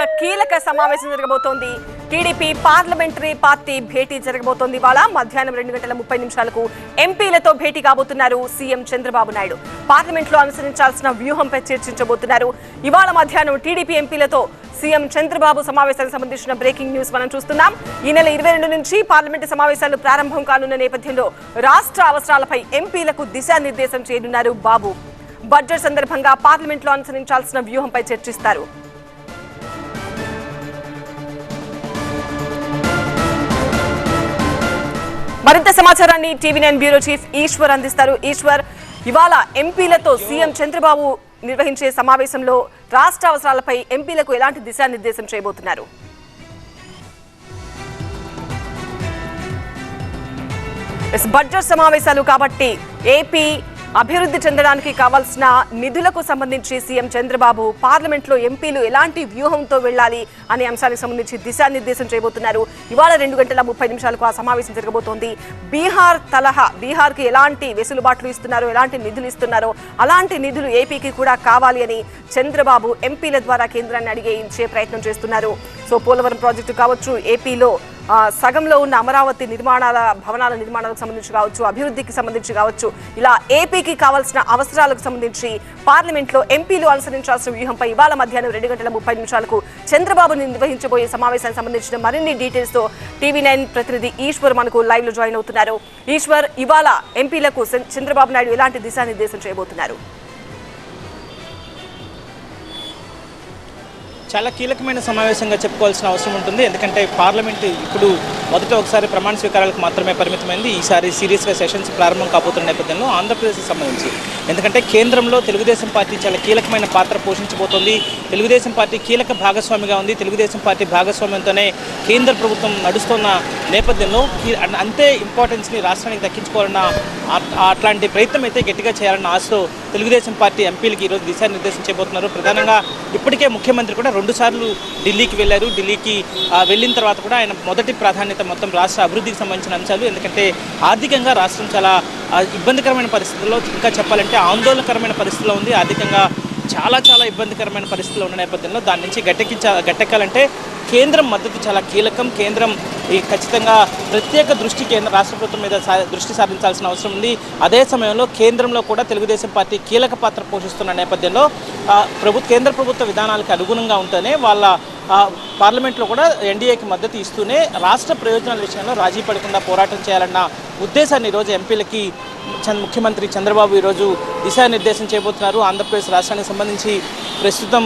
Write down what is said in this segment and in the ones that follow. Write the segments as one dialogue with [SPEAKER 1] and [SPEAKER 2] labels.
[SPEAKER 1] ఒక కీలక సమావేశం జరగబోతోంది. టీడీపీ పార్లమెంటరీ పార్టీ భేటీ జరగబోతోంది. ఇవాళ మధ్యాహ్నం రెండు గంటల ముప్పై నిమిషాలకు ఎంపీలతో భేటీ కాబోతున్నారు సీఎం చంద్రబాబు నాయుడు. పార్లమెంట్లో అనుసరించాల్సిన వ్యూహంపై చర్చించబోతున్నారు. ఇవాళ మధ్యాహ్నం టీడీపీ ఎంపీలతో సీఎం చంద్రబాబు సమావేశానికి సంబంధించిన బ్రేకింగ్ న్యూస్ మనం చూస్తున్నాం. ఈ నెల ఇరవై రెండు నుంచి పార్లమెంటు సమావేశాలు ప్రారంభం కానున్న నేపథ్యంలో రాష్ట్ర అవసరాలపై ఎంపీలకు దిశానిర్దేశం చేయనున్నారు బాబు. బడ్జెట్ సందర్భంగా పార్లమెంట్లో అనుసరించాల్సిన వ్యూహంపై చర్చిస్తారు. మరింత సమాచారాన్ని TV nine bureau chief Eshwar అందిస్తారు. ఈశ్వర్ ఇవాళ ఎంపీలతో సీఎం చంద్రబాబు నిర్వహించే సమావేశంలో రాష్ట్ర అవసరాలపై ఎంపీలకు ఎలాంటి దిశానిర్దేశం చేయబోతున్నారు? బడ్జెట్ సమావేశాలు కాబట్టి ఏపీ అభివృద్ధి చెందడానికి కావాల్సిన నిధులకు సంబంధించి సీఎం చంద్రబాబు పార్లమెంట్లో ఎంపీలు ఎలాంటి వ్యూహంతో వెళ్ళాలి అనే అంశానికి సంబంధించి దిశానిర్దేశం చేయబోతున్నారు. ఇవాళ రెండు గంటల ముప్పై నిమిషాలకు ఆ సమావేశం జరగబోతోంది. బీహార్ తలహా బీహార్కి ఎలాంటి వెసులుబాట్లు ఇస్తున్నారో ఎలాంటి నిధులు ఇస్తున్నారో అలాంటి నిధులు ఏపీకి కూడా కావాలి అని చంద్రబాబు ఎంపీల ద్వారా కేంద్రాన్ని అడిగేయించే ప్రయత్నం చేస్తున్నారు. సో పోలవరం ప్రాజెక్టు కావచ్చు ఏపీలో సగంలో ఉన్న అమరావతి నిర్మాణాల భవనాల నిర్మాణాలకు సంబంధించి కావచ్చు అభివృద్ధికి సంబంధించి కావచ్చు ఇలా ఏపీకి కావాల్సిన అవసరాలకు సంబంధించి పార్లమెంట్లో ఎంపీలు అనుసరించాల్సిన వ్యూహంపై ఇవాళ మధ్యాహ్నం రెండు గంటల ముప్పై నిమిషాలకు చంద్రబాబు నిర్వహించబోయే సమావేశానికి సంబంధించిన మరిన్ని డీటెయిల్స్తో టీవీ నైన్ ప్రతినిధి ఈశ్వర్ మనకు లైవ్లో జాయిన్ అవుతున్నారు. ఈశ్వర్ ఇవాళ ఎంపీలకు చంద్రబాబు నాయుడు ఎలాంటి దిశానిర్దేశం చేయబోతున్నారు?
[SPEAKER 2] చాలా కీలకమైన సమావేశంగా చెప్పుకోవాల్సిన అవసరం ఉంటుంది. ఎందుకంటే పార్లమెంట్ ఇప్పుడు మొదట ఒకసారి ప్రమాణ స్వీకారాలకు మాత్రమే పరిమితమైంది. ఈసారి సీరియస్గా సెషన్స్ ప్రారంభం కాబోతున్న నేపథ్యంలో ఆంధ్రప్రదేశ్కి సంబంధించి. ఎందుకంటే కేంద్రంలో తెలుగుదేశం పార్టీ చాలా కీలకమైన పాత్ర పోషించబోతోంది. తెలుగుదేశం పార్టీ కీలక భాగస్వామిగా ఉంది. తెలుగుదేశం పార్టీ భాగస్వామ్యంతోనే కేంద్ర ప్రభుత్వం నడుస్తున్న నేపథ్యంలో అంతే ఇంపార్టెన్స్ని రాష్ట్రానికి దక్కించుకోవాలన్న అట్లాంటి ప్రయత్నం అయితే గట్టిగా చేయాలన్న ఆశతో తెలుగుదేశం పార్టీ ఎంపీలకి ఈరోజు దిశానిర్దేశం చేయబోతున్నారు. ప్రధానంగా ఇప్పటికే ముఖ్యమంత్రి కూడా రెండు సార్లు ఢిల్లీకి వెళ్ళారు. ఢిల్లీకి వెళ్ళిన తర్వాత కూడా ఆయన మొదటి ప్రాధాన్యత మొత్తం రాష్ట్ర అభివృద్ధికి సంబంధించిన అంశాలు ఎందుకంటే ఆర్థికంగా రాష్ట్రం చాలా ఇబ్బందికరమైన పరిస్థితుల్లో ఇంకా చెప్పాలంటే ఆందోళనకరమైన పరిస్థితిలో ఉంది. ఆర్థికంగా చాలా చాలా ఇబ్బందికరమైన పరిస్థితుల్లో ఉన్న నేపథ్యంలో దాని నుంచి గట్టెక్కించా గట్టెక్కాలంటే కేంద్రం మద్దతు చాలా కీలకం. కేంద్రం ఈ ఖచ్చితంగా ప్రత్యేక దృష్టి కేంద్ర రాష్ట్ర ప్రభుత్వం మీద దృష్టి సారించాల్సిన అవసరం ఉంది. అదే సమయంలో కేంద్రంలో కూడా తెలుగుదేశం పార్టీ కీలక పాత్ర పోషిస్తున్న నేపథ్యంలో ప్రభు కేంద్ర ప్రభుత్వ విధానాలకు అనుగుణంగా ఉంటేనే వాళ్ళ పార్లమెంట్లో కూడా ఎన్డీఏకి మద్దతు ఇస్తూనే రాష్ట్ర ప్రయోజనాల విషయంలో రాజీ పడకుండా పోరాటం చేయాలన్న ఉద్దేశాన్ని ఈరోజు ఎంపీలకి ముఖ్యమంత్రి చంద్రబాబు ఈరోజు దిశానిర్దేశం చేయబోతున్నారు. ఆంధ్రప్రదేశ్ రాష్ట్రానికి సంబంధించి ప్రస్తుతం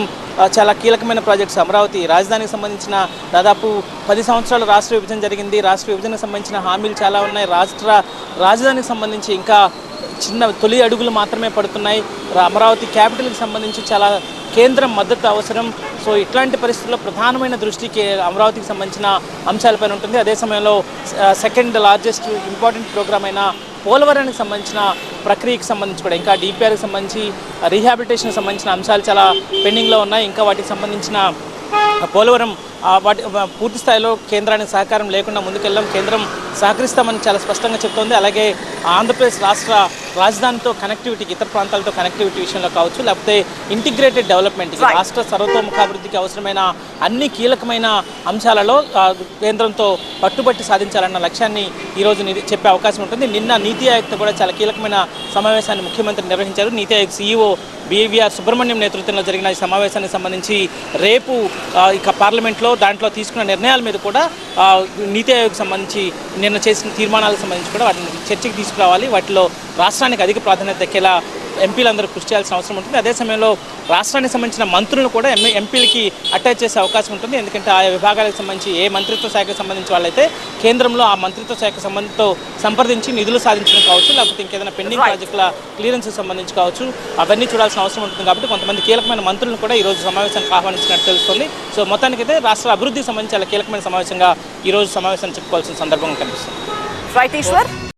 [SPEAKER 2] చాలా కీలకమైన ప్రాజెక్ట్స్ అమరావతి. రాజధానికి సంబంధించిన దాదాపు పది సంవత్సరాలు రాష్ట్ర విభజన జరిగింది. రాష్ట్ర విభజనకు సంబంధించిన హామీలు చాలా ఉన్నాయి. రాష్ట్ర రాజధానికి సంబంధించి ఇంకా చిన్న తొలి అడుగులు మాత్రమే పడుతున్నాయి. అమరావతి క్యాపిటల్కి సంబంధించి చాలా కేంద్రం మద్దతు అవసరం. సో ఇట్లాంటి పరిస్థితుల్లో ప్రధానమైన దృష్టి అమరావతికి సంబంధించిన అంశాలపైన ఉంటుంది. అదే సమయంలో సెకండ్ లార్జెస్ట్ ఇంపార్టెంట్ ప్రోగ్రామ్ అయిన పోలవరానికి సంబంధించిన ప్రక్రియకి సంబంధించి కూడా ఇంకా డిపిఆర్కి సంబంధించి రీహాబిలిటేషన్కి సంబంధించిన అంశాలు చాలా పెండింగ్లో ఉన్నాయి. ఇంకా వాటికి సంబంధించిన పోలవరం వాటి పూర్తి స్థాయిలో కేంద్రానికి సహకారం లేకుండా ముందుకెళ్ళాం కేంద్రం సహకరిస్తామని చాలా స్పష్టంగా చెప్తోంది. అలాగే ఆంధ్రప్రదేశ్ రాష్ట్ర రాజధానితో కనెక్టివిటీకి ఇతర ప్రాంతాలతో కనెక్టివిటీ విషయంలో కావచ్చు లేకపోతే ఇంటిగ్రేటెడ్ డెవలప్మెంట్కి
[SPEAKER 1] Right.
[SPEAKER 2] రాష్ట్ర సర్వతోముఖాభివృద్ధికి అవసరమైన అన్ని కీలకమైన అంశాలలో కేంద్రంతో పట్టుబట్టి సాధించాలన్న లక్ష్యాన్ని ఈరోజు చెప్పే అవకాశం ఉంటుంది. నిన్న నీతి ఆయోగ్తో కూడా చాలా కీలకమైన సమావేశాన్ని ముఖ్యమంత్రి నిర్వహించారు. నీతి ఆయోగ్ సీఈఓ బివిఆర్ సుబ్రహ్మణ్యం నేతృత్వంలో జరిగిన ఈ సమావేశానికి సంబంధించి రేపు ఇక పార్లమెంట్లో దాంట్లో తీసుకున్న నిర్ణయాల మీద కూడా నీతి ఆయోగ్ సంబంధించి నిన్న చేసిన తీర్మానాలకు సంబంధించి కూడా వాటిని చర్చకి తీసుకురావాలి. వాటిలో రాష్ట్రానికి అధిక ప్రాధాన్యత దక్కేలా ఎంపీలందరూ కృషి చేయాల్సిన అవసరం ఉంటుంది. అదే సమయంలో రాష్ట్రానికి సంబంధించిన మంత్రులను కూడా ఎంపీలకి అటాచ్ చేసే అవకాశం ఉంటుంది. ఎందుకంటే ఆయా విభాగాలకు సంబంధించి ఏ మంత్రిత్వ శాఖకు సంబంధించి వాళ్ళైతే కేంద్రంలో ఆ మంత్రిత్వ శాఖ సంబంధింతో సంప్రదించి నిధులు సాధించడం కావచ్చు లేకపోతే ఇంకేదైనా పెండింగ్. ప్రాజెక్టుల క్లియరెన్స్ సంబంధించి కావచ్చు అవన్నీ చూడాల్సిన అవసరం ఉంటుంది కాబట్టి కొంతమంది కీలకమైన మంత్రులను కూడా ఈ రోజు సమావేశానికి ఆహ్వానించినట్టు తెలుస్తుంది. సో మొత్తానికైతే రాష్ట్ర అభివృద్ధికి సంబంధించి చాలా కీలకమైన సమావేశంగా ఈ రోజు సమావేశాన్ని చెప్పుకోవాల్సిన సందర్భంగా కనిపిస్తుంది.
[SPEAKER 1] రైట్ ఈశ్వర్